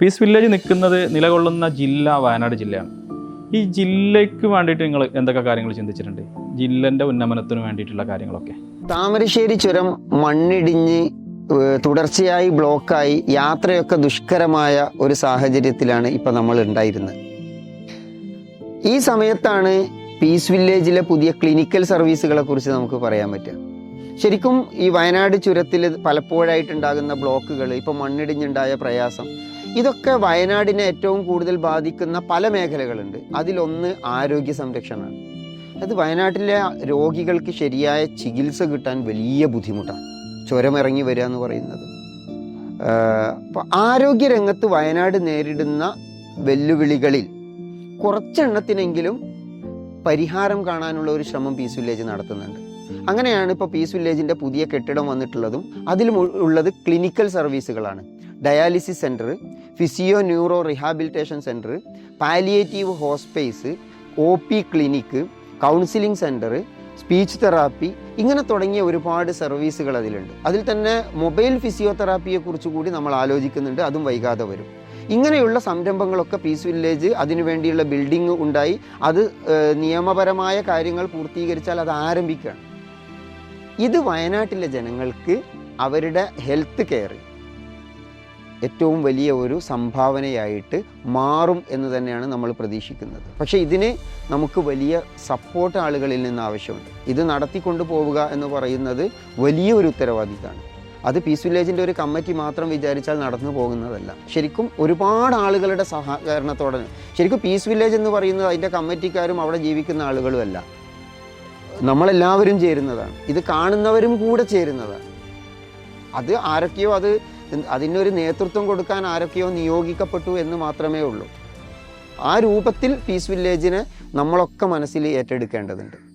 Peace Village നിൽക്കുന്നത് നിലകൊള്ളുന്ന ജില്ല വയനാട് ജില്ലയാണ്. ഈ ജില്ലയ്ക്ക് വേണ്ടിയിട്ട് നിങ്ങൾ എന്തൊക്കെ കാര്യങ്ങൾ ചിന്തിച്ചിട്ടുണ്ട്? ജില്ലന്റെ ഉന്നമനത്തിന് വേണ്ടിയിട്ടുള്ള കാര്യങ്ങളൊക്കെ. താമരശ്ശേരി ചുരം മണ്ണിടിഞ്ഞ് തുടർച്ചയായി ബ്ലോക്കായി യാത്രയൊക്കെ ദുഷ്കരമായ ഒരു സാഹചര്യത്തിലാണ് ഇപ്പം നമ്മൾ ഉണ്ടായിരുന്നത്. ഈ സമയത്താണ് പീസ് വില്ലേജിലെ പുതിയ ക്ലിനിക്കൽ സർവീസുകളെ കുറിച്ച് നമുക്ക് പറയാൻ പറ്റുക. ശരിക്കും ഈ വയനാട് ചുരത്തിൽ പലപ്പോഴായിട്ടുണ്ടാകുന്ന ബ്ലോക്കുകൾ ഇപ്പോൾ മണ്ണിടിഞ്ഞുണ്ടായ പ്രയാസം ഇതൊക്കെ വയനാടിനെ ഏറ്റവും കൂടുതൽ ബാധിക്കുന്ന പല മേഖലകളുണ്ട്. അതിലൊന്ന് ആരോഗ്യ സംരക്ഷണമാണ്. അത് വയനാട്ടിലെ രോഗികൾക്ക് ശരിയായ ചികിത്സ കിട്ടാൻ വലിയ ബുദ്ധിമുട്ടാണ്. ചുരമിറങ്ങി വരിക എന്ന് പറയുന്നത്. അപ്പോൾ ആരോഗ്യരംഗത്ത് വയനാട് നേരിടുന്ന വെല്ലുവിളികളിൽ കുറച്ചെണ്ണത്തിനെങ്കിലും പരിഹാരം കാണാനുള്ള ഒരു ശ്രമം പീസ് വില്ലേജ് നടത്തുന്നുണ്ട്. അങ്ങനെയാണ് ഇപ്പോൾ പീസ് വില്ലേജിന്റെ പുതിയ കെട്ടിടം വന്നിട്ടുള്ളതും അതിൽ ഉള്ളത് clinical സർവീസുകളാണ് dialysis centre physio neuro rehabilitation centre palliative hospice O P clinic counselling centre speech therapy ഇങ്ങനെ തുടങ്ങിയ ഒരുപാട് സർവീസുകൾ അതിലുണ്ട്. അതിൽ തന്നെ മൊബൈൽ ഫിസിയോതെറാപ്പിയെ കുറിച്ച് കൂടി നമ്മൾ ആലോചിക്കുന്നുണ്ട് അതും വൈകാതെ വരും. ഇങ്ങനെയുള്ള സംരംഭങ്ങളൊക്കെ പീസ് വില്ലേജ് അതിനു വേണ്ടിയുള്ള ബിൽഡിംഗ് ഉണ്ടായി. അത് നിയമപരമായ കാര്യങ്ങൾ പൂർത്തീകരിച്ചാൽ അത് ആരംഭിക്കുകയാണ്. ഇത് വയനാട്ടിലെ ജനങ്ങൾക്ക് അവരുടെ ഹെൽത്ത് കെയർ ഏറ്റവും വലിയ ഒരു സംഭാവനയായിട്ട് മാറും എന്ന് തന്നെയാണ് നമ്മൾ പ്രതീക്ഷിക്കുന്നത്. പക്ഷേ ഇതിന് നമുക്ക് വലിയ സപ്പോർട്ട് ആളുകളിൽ നിന്ന് ആവശ്യമുണ്ട്. ഇത് നടത്തിക്കൊണ്ടു പോവുക എന്ന് പറയുന്നത് വലിയൊരു ഉത്തരവാദിത്തമാണ് അത് പീസ് വില്ലേജിന്റെ ഒരു കമ്മിറ്റി മാത്രം വിചാരിച്ചാൽ നടന്നു പോകുന്നതല്ല. ശരിക്കും ഒരുപാട് ആളുകളുടെ സഹകരണത്തോടെ ശരിക്കും പീസ് വില്ലേജ് എന്ന് പറയുന്നത് അതിന്റെ കമ്മിറ്റിക്കാരും അവിടെ ജീവിക്കുന്ന ആളുകളും അല്ല നമ്മളെല്ലാവരും ചേരുന്നതാണ്. ഇത് കാണുന്നവരും കൂടെ ചേരുന്നതാണ്. അത് ആരൊക്കെയോ അത് അതിനൊരു നേതൃത്വം കൊടുക്കാൻ ആരൊക്കെയോ നിയോഗിക്കപ്പെട്ടു എന്ന് മാത്രമേ ഉള്ളൂ. ആ രൂപത്തിൽ പീസ് വില്ലേജിനെ നമ്മളൊക്കെ മനസ്സിൽ ഏറ്റെടുക്കേണ്ടതുണ്ട്.